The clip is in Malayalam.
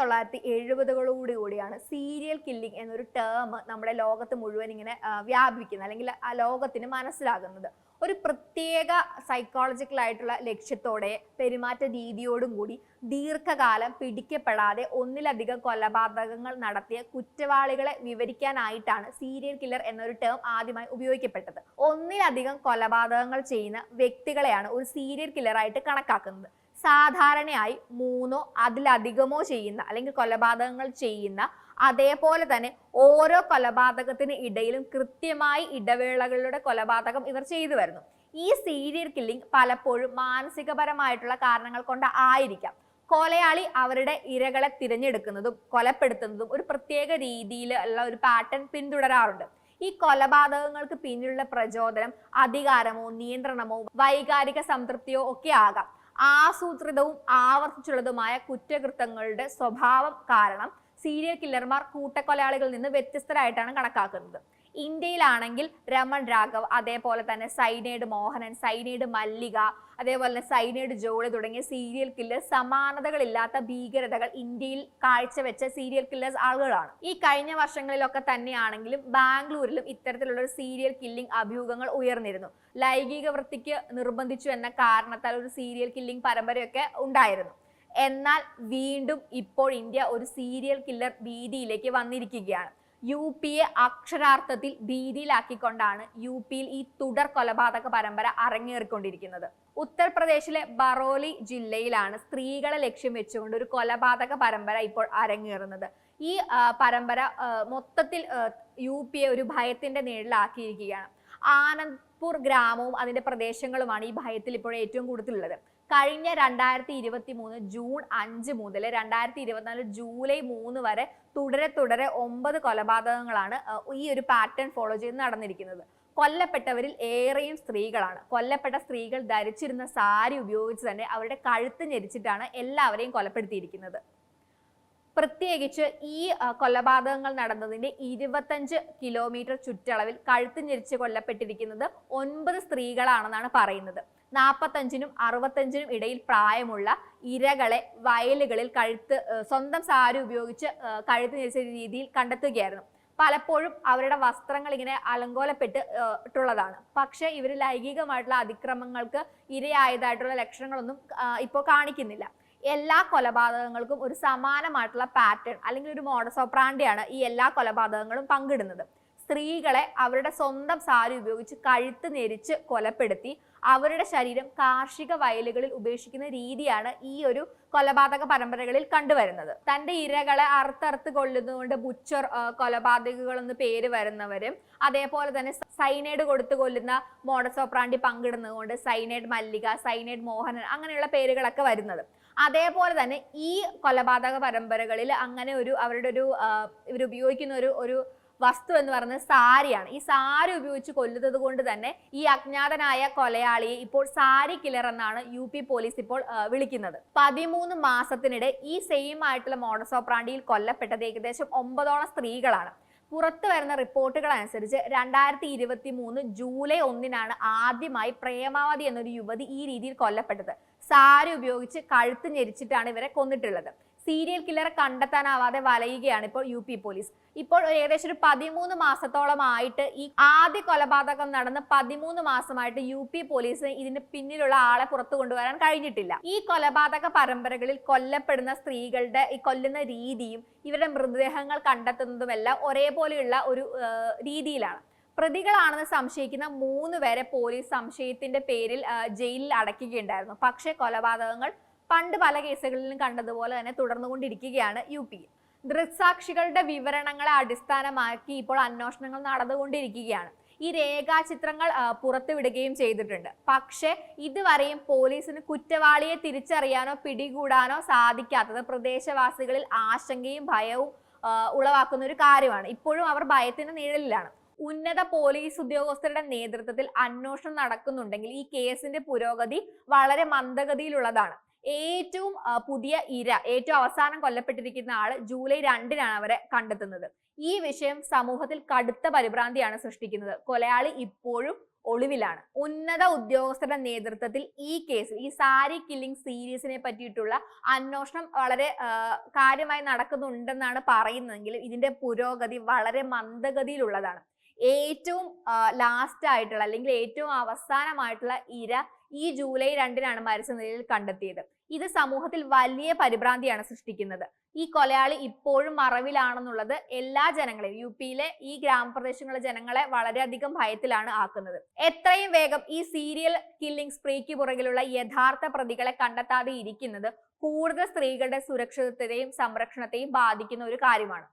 തൊള്ളായിരത്തി എഴുപതുകളോട് കൂടിയാണ് സീരിയൽ കില്ലിംഗ് എന്നൊരു ടേം നമ്മുടെ ലോകത്ത് മുഴുവൻ ഇങ്ങനെ വ്യാപിക്കുന്നത് അല്ലെങ്കിൽ ആ ലോകത്തിന് മനസ്സിലാകുന്നത്. ഒരു പ്രത്യേക സൈക്കോളജിക്കൽ ആയിട്ടുള്ള ലക്ഷ്യത്തോടെ പെരുമാറ്റ രീതിയോടും കൂടി ദീർഘകാലം പിടിക്കപ്പെടാതെ ഒന്നിലധികം കൊലപാതകങ്ങൾ നടത്തിയ കുറ്റവാളികളെ വിവരിക്കാനായിട്ടാണ് സീരിയൽ കില്ലർ എന്നൊരു ടേം ആദ്യമായി ഉപയോഗിക്കപ്പെട്ടത്. ഒന്നിലധികം കൊലപാതകങ്ങൾ ചെയ്യുന്ന വ്യക്തികളെയാണ് ഒരു സീരിയൽ കില്ലറായിട്ട് കണക്കാക്കുന്നത്. സാധാരണയായി മൂന്നോ അതിലധികമോ ചെയ്യുന്ന അല്ലെങ്കിൽ കൊലപാതകങ്ങൾ ചെയ്യുന്ന അതേപോലെ തന്നെ ഓരോ കൊലപാതകത്തിന് ഇടയിലും കൃത്യമായി ഇടവേളകളുടെ കൊലപാതകം ഇവർ ചെയ്തു വരുന്നു. ഈ സീരിയൽ കില്ലിംഗ് പലപ്പോഴും മാനസികപരമായിട്ടുള്ള കാരണങ്ങൾ കൊണ്ട് ആയിരിക്കാം. കൊലയാളി അവരുടെ ഇരകളെ തിരഞ്ഞെടുക്കുന്നതും കൊലപ്പെടുത്തുന്നതും ഒരു പ്രത്യേക രീതിയിൽ ഉള്ള ഒരു പാറ്റേൺ പിന്തുടരാറുണ്ട്. ഈ കൊലപാതകങ്ങൾക്ക് പിന്നിലുള്ള പ്രചോദനം അധികാരമോ നിയന്ത്രണമോ വൈകാരിക സംതൃപ്തിയോ ഒക്കെ ആകാം. ആസൂത്രിതവും ആവർത്തിച്ചുള്ളതുമായ കുറ്റകൃത്യങ്ങളുടെ സ്വഭാവം കാരണം സീരിയൽ കില്ലർമാർ കൂട്ടക്കൊലയാളികളിൽ നിന്ന് വ്യത്യസ്തരായിട്ടാണ് കണക്കാക്കുന്നത്. ഇന്ത്യയിലാണെങ്കിൽ രമൺ രാഘവ് അതേപോലെ തന്നെ സൈനേഡ് മോഹനൻ സൈനേഡ് മല്ലിക അതേപോലെ തന്നെ സൈനേഡ് ജോളി തുടങ്ങിയ സീരിയൽ കില്ലർ സമാനതകളില്ലാത്ത ഭീകരതകൾ ഇന്ത്യയിൽ കാഴ്ചവെച്ച സീരിയൽ കില്ലേഴ്സ് ആളുകളാണ്. ഈ കഴിഞ്ഞ വർഷങ്ങളിലൊക്കെ തന്നെയാണെങ്കിലും ബാംഗ്ലൂരിലും ഇത്തരത്തിലുള്ള ഒരു സീരിയൽ കില്ലിംഗ് അഭ്യൂഹങ്ങൾ ഉയർന്നിരുന്നു. ലൈംഗിക വൃത്തിക്ക് നിർബന്ധിച്ചു എന്ന കാരണത്താൽ ഒരു സീരിയൽ കില്ലിംഗ് പരമ്പരയൊക്കെ ഉണ്ടായിരുന്നു. എന്നാൽ വീണ്ടും ഇപ്പോൾ ഇന്ത്യ ഒരു സീരിയൽ കില്ലർ ഭീതിയിലേക്ക് വന്നിരിക്കുകയാണ്. യു പിയെ അക്ഷരാർത്ഥത്തിൽ ഭീതിയിലാക്കിക്കൊണ്ടാണ് യു പിയിൽ ഈ തുടർ കൊലപാതക പരമ്പര അരങ്ങേറിക്കൊണ്ടിരിക്കുന്നത്. ഉത്തർപ്രദേശിലെ ബറോലി ജില്ലയിലാണ് സ്ത്രീകളെ ലക്ഷ്യം വെച്ചുകൊണ്ട് ഒരു കൊലപാതക പരമ്പര ഇപ്പോൾ അരങ്ങേറുന്നത്. ഈ പരമ്പര മൊത്തത്തിൽ യു ഒരു ഭയത്തിന്റെ നിഴലാക്കിയിരിക്കുകയാണ് ആനന്ദ്പൂർ ഗ്രാമവും അതിന്റെ പ്രദേശങ്ങളുമാണ് ഈ ഭയത്തിൽ ഇപ്പോൾ ഏറ്റവും കൂടുതലുള്ളത്. കഴിഞ്ഞ രണ്ടായിരത്തി ഇരുപത്തി മൂന്ന് ജൂൺ അഞ്ച് മുതൽ രണ്ടായിരത്തി ഇരുപത്തിനാല് ജൂലൈ മൂന്ന് വരെ തുടരെ തുടരെ ഒമ്പത് കൊലപാതകങ്ങളാണ് ഈ ഒരു പാറ്റേൺ ഫോളോ ചെയ്ത് നടന്നിരിക്കുന്നത്. കൊല്ലപ്പെട്ടവരിൽ ഏറെയും സ്ത്രീകളാണ്. കൊല്ലപ്പെട്ട സ്ത്രീകൾ ധരിച്ചിരുന്ന സാരി ഉപയോഗിച്ച് തന്നെ അവരുടെ കഴുത്ത് ഞെരിച്ചിട്ടാണ് എല്ലാവരെയും കൊലപ്പെടുത്തിയിരിക്കുന്നത്. പ്രത്യേകിച്ച് ഈ കൊലപാതകങ്ങൾ നടന്നതിന്റെ ഇരുപത്തഞ്ച് കിലോമീറ്റർ ചുറ്റളവിൽ കഴുത്ത് ഞെരിച്ച് കൊല്ലപ്പെട്ടിരിക്കുന്നത് ഒൻപത് സ്ത്രീകളാണെന്നാണ് പറയുന്നത്. നാൽപ്പത്തഞ്ചിനും അറുപത്തഞ്ചിനും ഇടയിൽ പ്രായമുള്ള ഇരകളെ വയലുകളിൽ കഴുത്ത് സ്വന്തം സാരി ഉപയോഗിച്ച് കഴുത്ത് ഞെരിച്ച രീതിയിൽ കണ്ടെത്തുകയായിരുന്നു. പലപ്പോഴും അവരുടെ വസ്ത്രങ്ങൾ ഇങ്ങനെ അലങ്കോലപ്പെട്ടിട്ടുള്ളതാണ് പക്ഷേ ഇവർ ലൈംഗികമായിട്ടുള്ള അതിക്രമങ്ങൾക്ക് ഇരയായതായിട്ടുള്ള ലക്ഷണങ്ങളൊന്നും ഇപ്പോൾ കാണിക്കുന്നില്ല. എല്ലാ കൊലപാതകങ്ങൾക്കും ഒരു സമാനമായിട്ടുള്ള പാറ്റേൺ അല്ലെങ്കിൽ ഒരു മോഡസ് ഓപ്രാണ്ടിയാണ് ഈ എല്ലാ കൊലപാതകങ്ങളും പങ്കിടുന്നത്. സ്ത്രീകളെ അവരുടെ സ്വന്തം സാരി ഉപയോഗിച്ച് കഴുത്ത് ഞെരിച്ച് കൊലപ്പെടുത്തി അവരുടെ ശരീരം കാർഷിക വയലുകളിൽ ഉപേക്ഷിക്കുന്ന രീതിയാണ് ഈ ഒരു കൊലപാതക പരമ്പരകളിൽ കണ്ടുവരുന്നത്. തന്റെ ഇരകളെ അറുത്തറുത്ത് കൊല്ലുന്നതുകൊണ്ട് ബുച്ചർ കൊലപാതകകൾ എന്ന് പേര് വരുന്നവരും അതേപോലെ തന്നെ സൈനൈഡ് കൊടുത്തു കൊല്ലുന്ന മോഡസോപ്രാണ്ടി പങ്കിടുന്നതുകൊണ്ട് സൈനൈഡ് മല്ലിക സൈനൈഡ് മോഹനൻ അങ്ങനെയുള്ള പേരുകളൊക്കെ വരുന്നത്. അതേപോലെ തന്നെ ഈ കൊലപാതക പരമ്പരകളിൽ അങ്ങനെ ഒരു അവരുടെ ഒരു ഇവർ ഉപയോഗിക്കുന്ന ഒരു ഒരു വസ്തു എന്ന് പറയുന്നത് സാരിയാണ്. ഈ സാരി ഉപയോഗിച്ച് കൊല്ലുന്നത് കൊണ്ട് തന്നെ ഈ അജ്ഞാതനായ കൊലയാളിയെ ഇപ്പോൾ സാരി കില്ലർ എന്നാണ് യു പി പോലീസ് ഇപ്പോൾ വിളിക്കുന്നത്. പതിമൂന്ന് മാസത്തിനിടെ ഈ സെയിം ആയിട്ടുള്ള മോഡസ് ഓപ്രാണ്ടിയിൽ കൊല്ലപ്പെട്ടത് ഏകദേശം ഒമ്പതോളം സ്ത്രീകളാണ്. പുറത്തു വരുന്ന റിപ്പോർട്ടുകൾ അനുസരിച്ച് രണ്ടായിരത്തി ഇരുപത്തി മൂന്ന് ജൂലൈ ഒന്നിനാണ് ആദ്യമായി പ്രേമാവതി എന്നൊരു യുവതി ഈ രീതിയിൽ കൊല്ലപ്പെട്ടത്. സാരി ഉപയോഗിച്ച് കഴുത്ത് ഞെരിച്ചിട്ടാണ് ഇവരെ കൊന്നിട്ടുള്ളത്. സീരിയൽ കില്ലറെ കണ്ടെത്താനാവാതെ വലയുകയാണ് ഇപ്പോൾ യു പി പോലീസ്. ഇപ്പോൾ ഏകദേശം ഒരു പതിമൂന്ന് മാസത്തോളമായിട്ട് ഈ ആദ്യ കൊലപാതകം നടന്ന് പതിമൂന്ന് മാസമായിട്ട് യു പി പോലീസിന് ഇതിന് പിന്നിലുള്ള ആളെ പുറത്തു കൊണ്ടുവരാൻ കഴിഞ്ഞിട്ടില്ല. ഈ കൊലപാതക പരമ്പരകളിൽ കൊല്ലപ്പെടുന്ന സ്ത്രീകളുടെ ഈ കൊല്ലുന്ന രീതിയും ഇവരുടെ മൃതദേഹങ്ങൾ കണ്ടെത്തുന്നതുമെല്ലാം ഒരേപോലെയുള്ള ഒരു രീതിയിലാണ്. പ്രതികളാണെന്ന് സംശയിക്കുന്ന മൂന്ന് പേരെ പോലീസ് സംശയത്തിന്റെ പേരിൽ ജയിലിൽ അടയ്ക്കുകയുണ്ടായിരുന്നു. പക്ഷേ കൊലപാതകങ്ങൾ പണ്ട് പല കേസുകളിലും കണ്ടതുപോലെ തന്നെ തുടർന്നുകൊണ്ടിരിക്കുകയാണ് യു പിയിൽ ദൃക്സാക്ഷികളുടെ വിവരണങ്ങളെ അടിസ്ഥാനമാക്കി ഇപ്പോൾ അന്വേഷണങ്ങൾ നടന്നുകൊണ്ടിരിക്കുകയാണ്. ഈ രേഖാചിത്രങ്ങൾ പുറത്തുവിടുകയും ചെയ്തിട്ടുണ്ട്. പക്ഷേ ഇതുവരെയും പോലീസിന് കുറ്റവാളിയെ തിരിച്ചറിയാനോ പിടികൂടാനോ സാധിക്കാത്തത് പ്രദേശവാസികളിൽ ആശങ്കയും ഭയവും ഉളവാക്കുന്ന ഒരു കാര്യമാണ്. ഇപ്പോഴും അവർ ഭയത്തിന്റെ നിഴലിലാണ്. ഉന്നത പോലീസ് ഉദ്യോഗസ്ഥരുടെ നേതൃത്വത്തിൽ അന്വേഷണം നടക്കുന്നുണ്ടെങ്കിൽ ഈ കേസിന്റെ പുരോഗതി വളരെ മന്ദഗതിയിലുള്ളതാണ്. ഏറ്റവും പുതിയ ഇര ഏറ്റവും അവസാനം കൊല്ലപ്പെട്ടിരിക്കുന്ന ആൾ ജൂലൈ രണ്ടിനാണ് അവരെ കണ്ടെത്തുന്നത്. ഈ വിഷയം സമൂഹത്തിൽ കടുത്ത പരിഭ്രാന്തിയാണ് സൃഷ്ടിക്കുന്നത്. കൊലയാളി ഇപ്പോഴും ഒളിവിലാണ്. ഉന്നത ഉദ്യോഗസ്ഥരുടെ നേതൃത്വത്തിൽ ഈ കേസ് ഈ സാരി കില്ലിംഗ് സീരീസിനെ പറ്റിയിട്ടുള്ള അന്വേഷണം വളരെ കാര്യമായി നടക്കുന്നുണ്ടെന്നാണ് പറയുന്നതെങ്കിലും ഇതിന്റെ പുരോഗതി വളരെ മന്ദഗതിയിലുള്ളതാണ്. ഏറ്റവും ലാസ്റ്റ് ആയിട്ടുള്ള അല്ലെങ്കിൽ ഏറ്റവും അവസാനമായിട്ടുള്ള ഇര ഈ ജൂലൈ രണ്ടിനാണ് മരിച്ച നിലയിൽ കണ്ടെത്തിയത്. ഇത് സമൂഹത്തിൽ വലിയ പരിഭ്രാന്തിയാണ് സൃഷ്ടിക്കുന്നത്. ഈ കൊലയാളി ഇപ്പോഴും മറവിലാണെന്നുള്ളത് എല്ലാ ജനങ്ങളെയും യു പിയിലെ ഈ ഗ്രാമപ്രദേശങ്ങളിലെ ജനങ്ങളെ വളരെയധികം ഭയത്തിലാണ് ആക്കുന്നത്. എത്രയും വേഗം ഈ സീരിയൽ കില്ലിംഗ് സ്പ്രീക്ക് പുറകിലുള്ള യഥാർത്ഥ പ്രതികളെ കണ്ടെത്താതെ ഇരിക്കുന്നത് കൂടുതൽ സ്ത്രീകളുടെ സുരക്ഷിതത്വത്തെയും സംരക്ഷണത്തെയും ബാധിക്കുന്ന ഒരു കാര്യമാണ്.